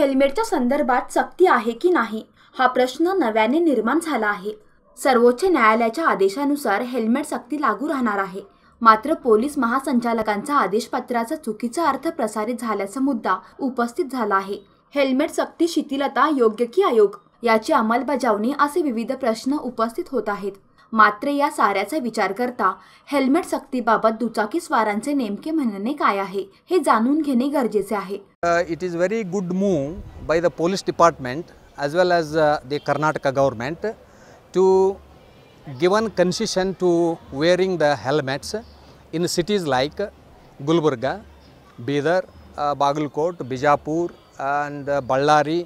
हेल्मेटच्या संदर्भात सक्ती आहे की नाही हा प्रश्न नव्याने निर्माण झाला आहे. सर्वोच्च न्यायालयाच्या आदेशानुसार हेल्मेट सक्ती लागू राहणार आहे. मात्र पोलीस महासंचालकांचा आदेशपत्राचा चुकीचा अर्थ प्रसारित झाल्याचा मुद्दा उपस्थित झाला आहे. हेल्मेट सक्ती शिथिलता योग्य की आयोग याची अंमलबजावणी असे विविध प्रश्न उपस्थित होत आहेत. मात्र या साऱ्याचा विचार करता हेल्मेट सक्तीबाबत दुचाकीस्वारांचे नेमके म्हणणे काय आहे हे जाणून घेणे गरजेचे आहे. It is very good move by the police department as well as the Karnataka government to given concession to wearing the helmets in cities like Gulbarga Bidar Bagalkot Bijapur and Ballari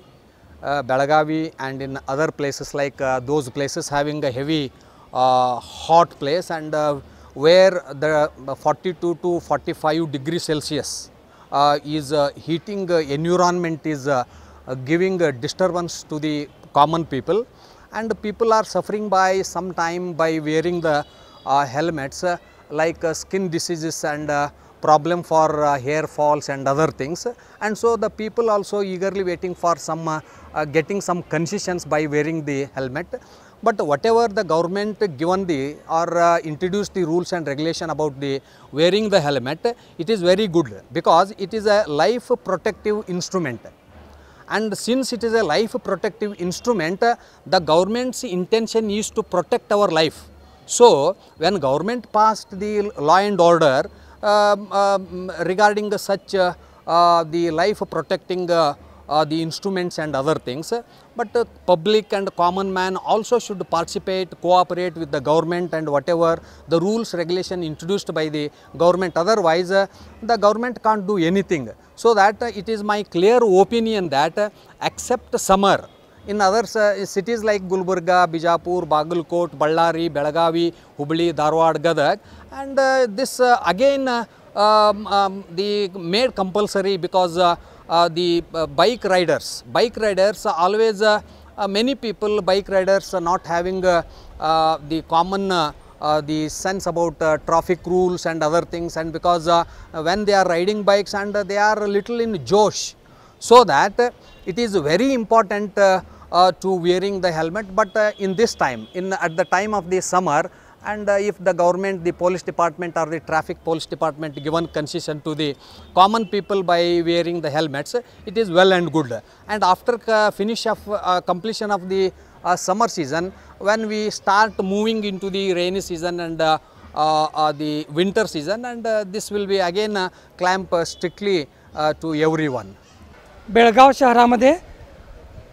Belagavi and in other places like those places having a heavy uh, hot place and uh, where the 42 to 45 degree Celsius uh, is heating environment is giving a disturbance to the common people. And people are suffering by some time by wearing the uh, helmets uh, like uh, skin diseases and problem for hair falls and other things. And so the people also eagerly waiting for some getting some concessions by wearing the helmet but whatever the government given the or uh, introduced the rules and regulation about the wearing the helmet it is very good because it is a life protective instrument. And since it is a life protective instrument the government's intention is to protect our life. So when government passed the law and order um, um, regarding such uh, uh, the life protecting uh, the instruments and other things but uh, public and common man also should participate cooperate with the government and whatever the rules regulation introduced by the government. Otherwise uh, the government can't do anything. So that uh, it is my clear opinion that uh, except summer in other uh, cities like Gulbarga, Bijapur, Bagalkot, Ballari, Belagavi, Hubli, Dharwad, Gadag and uh, this uh, again uh, um, um, the made compulsory because uh, uh, the uh, bike riders, bike riders are always uh, uh, many people bike riders are not having uh, uh, the common uh, uh, the sense about uh, traffic rules and other things. And because uh, when they are riding bikes and uh, they are little in josh so that uh, it is very important uh, uh, to wearing the helmet. But uh, in this time in at the time of the summer and uh, if the government the police department or the traffic police department given concession to the common people by wearing the helmets it is well and good and after uh, finish of uh, completion of the uh, summer season when we start moving into the rainy season and uh, uh, uh, the winter season and uh, this will be again uh, clamp uh, strictly uh, to everyone Belgaum शहरामध्ये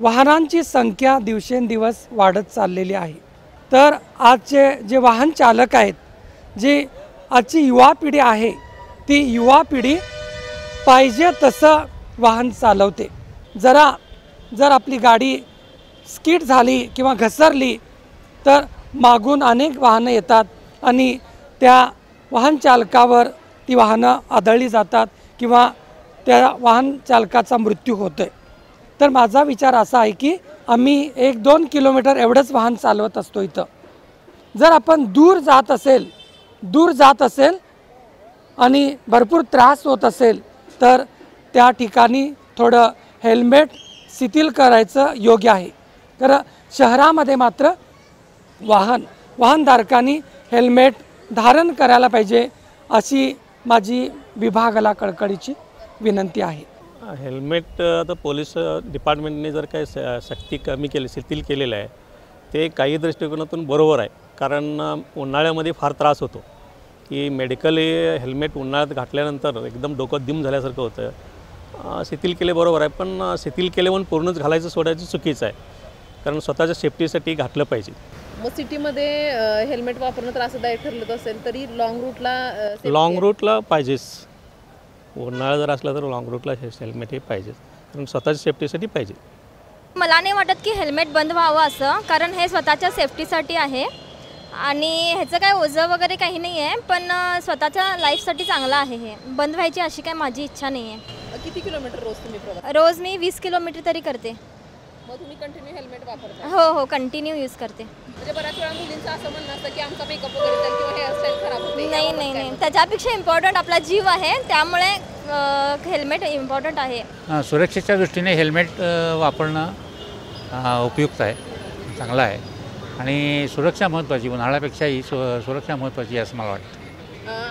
वाहनांची संख्या दिवसेंदिवस वाढत चाललेली आहे तर आजचे जे वाहन चालक आहेत जी आजची युवा पिढी आहे ती युवा पिढी पाहिजे तसं वाहन चालवते. जरा जर आपली गाडी स्किट झाली किंवा घसरली तर मागून अनेक वाहनं येतात आणि त्या वाहन चालकावर ती वाहनं आदळली जातात किंवा त्या वाहन चालकाचा मृत्यू होतो आहे तर माझा विचार असा आहे की आम्ही एक दोन किलोमीटर एवढंच वाहन चालवत असतो इथं. जर आपण दूर जात असेल दूर जात असेल आणि भरपूर त्रास होत असेल तर त्या ठिकाणी थोडं हेल्मेट शिथिल करायचं योग्य आहे. तर शहरामध्ये मात्र वाहन वाहनधारकांनी हेल्मेट धारण करायला पाहिजे अशी माझी विभागाला कळकळीची विनंती आहे. हेल्मेट आता पोलीस डिपार्टमेंटने जर काही स- सक्ती कमी केली शिथिल केलेलं आहे ते काही दृष्टिकोनातून बरोबर आहे. कारण उन्हाळ्यामध्ये फार त्रास होतो. की मेडिकली हेल्मेट उन्हाळ्यात घातल्यानंतर एकदम डोकं दिम झाल्यासारखं होतं. शिथिल केले बरोबर आहे पण शिथिल केले म्हणून पूर्णच घालायचं सोडायचं चुकीचं आहे. कारण स्वतःच्या सेफ्टीसाठी घातलं पाहिजे. मग सिटीमध्ये हेल्मेट वापरणं त्रासदायक ठरलं असेल तरी लॉंग रूटला लाँग. रूटला पाहिजेच. उन्हाळा जर असला तर लाँग रूटला हेल्मेट हे पाहिजेच. कारण स्वतःच्या सेफ्टीसाठी पाहिजे. मला नाही वाटत की हेल्मेट बंद व्हावं असं कारण हे स्वतःच्या सेफ्टीसाठी आहे. आणि ह्याचं काय ओझं वगैरे काही नाही आहे पण स्वतःच्या लाईफसाठी चांगलं आहे हे. बंद व्हायची अशी काय माझी इच्छा नाही आहे किती किलोमीटर रोज तुम्ही प्रवास? रोज मी वीस किलोमीटर तरी करते. मग तुम्ही कंटिन्यू हेल्मेट वापरता हो हो कंटिन्यू यूज करते. म्हणजे बऱ्याच वेळा मुलींचं असं म्हणणं असतं की आमचा मेकअप वगैरे जाईल किंवा हेअरस्टाईल खराब होते नाही नाही नाही. त्याच्यापेक्षा इम्पॉर्टंट आपला जीव आहे त्यामुळे हेल्मेट इम्पॉर्टंट आहे. सुरक्षेच्या दृष्टीने हेल्मेट वापरणं उपयुक्त आहे चांगलं आहे. आणि सुरक्षा महत्त्वाची उन्हाळ्यापेक्षाही सु सुरक्षा महत्त्वाची आहे असं मला वाटतं.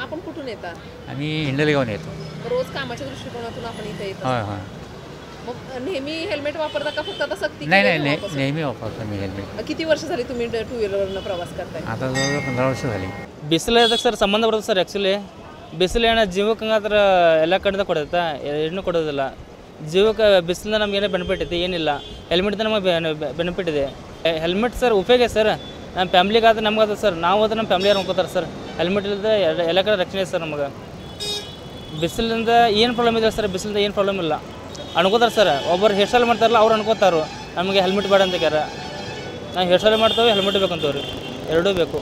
आपण कुठून येता? आम्ही हिंडलेगावून येतो. रोज कामाच्या दृष्टिकोनातून आपण इथे येतो. होय होय. मग नेहमी हेल्मेट वापरता का फक्त आता सक्ती नाही नाही केली ने तेव्हापासून? नेहमी वापरतो मी हेल्मेट किती वर्ष झाली तुम्ही टू व्हीलरवरनं प्रवास करताय आता जवळजवळ पंधरा वर्ष झाली ಬಿಸಿಲು ಇದಕ್ಕೆ ಸರ್ ಸಂಬಂಧ ಬರುತ್ತೆ ಸರ್ ಆ್ಯಕ್ಚುಲಿ ಬಿಸಿಲು ಏನೋ ಜೀವಕ್ಕೆ ಹಂಗಾದ್ರೆ ಎಲ್ಲ ಕಡೆದ ಕೊಡುತ್ತಾ ಏನು ಕೊಡೋದಿಲ್ಲ ಜೀವಕ್ಕೆ ಬಿಸಿಲಿಂದ ನಮ್ಗೆ ಏನೋ ಬೆನಿಫಿಟ್ ಐತಿ ಏನಿಲ್ಲ ಹೆಲ್ಮೆಟ್ದ ನಮಗೆ ಬೆನಿಫಿಟ್ ಇದೆ ಹೆಲ್ಮೆಟ್ ಸರ್ ಉಪಯೋಗ ಐತೆ ಸರ್ ನಮ್ಮ ಫ್ಯಾಮ್ಲಿಗಾದ್ರೆ ನಮ್ಗಾದ್ರೆ ಸರ್ ನಾವು ಹೋದ್ರೆ ನಮ್ಮ ಫ್ಯಾಮ್ಲಿ ಯಾರು ಅನ್ಕೋತಾರೆ ಸರ್ ಹೆಲ್ಮೆಟ್ ಇಲ್ಲದೆ ಎಲ್ಲ ಎಲ್ಲ ಕಡೆ ರಕ್ಷಣೆ ಇದೆ ಸರ್ ನಮಗೆ ಬಿಸಿಲಿಂದ ಏನು ಪ್ರಾಬ್ಲಮ್ ಇದೆ ಸರ್ ಬಿಸಿಲಿಂದ ಏನು ಪ್ರಾಬ್ಲಮ್ ಇಲ್ಲ ಅನ್ಕೋತಾರೆ ಸರ್ ಒಬ್ಬರು ಹೇರ್ ಸ್ಟೈಲ್ ಮಾಡ್ತಾರಲ್ಲ ಅವ್ರು ಅನ್ಕೋತಾರು ನಮಗೆ ಹೆಲ್ಮೆಟ್ ಬೇಡ ಅಂತ ಕ್ಯಾರ ನಾವು ಹೇರ್ ಸ್ಟೈಲ್ ಮಾಡ್ತೇವೆ ಹೆಲ್ಮೆಟ್ ಬೇಕಂತವ್ರಿ ಎರಡೂ ಬೇಕು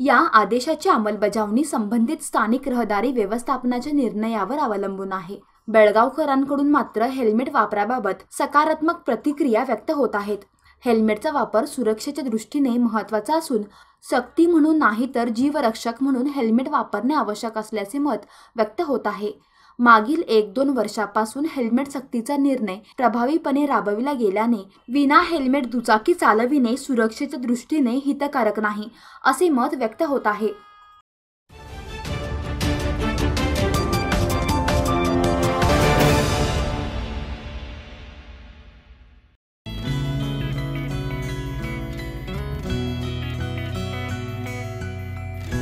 या आदेशाची अंमलबजावणी संबंधित स्थानिक रहदारी व्यवस्थापनाच्या निर्णयावर अवलंबून आहे बेळगावकरांकडून मात्र हेल्मेट वापराबाबत सकारात्मक प्रतिक्रिया व्यक्त होत आहेत हेल्मेटचा वापर सुरक्षेच्या दृष्टीने महत्त्वाचा असून सक्ती म्हणून नाही तर जीवरक्षक म्हणून हेल्मेट वापरणे आवश्यक असल्याचे मत व्यक्त होत आहे मागील एक दोन वर्षापासून हेल्मेट सक्तीचा निर्णय प्रभावीपणे राबविला गेल्याने विना हेल्मेट दुचाकी चालविणे सुरक्षेच्या दृष्टीने हितकारक नाही असे मत व्यक्त होत आहे.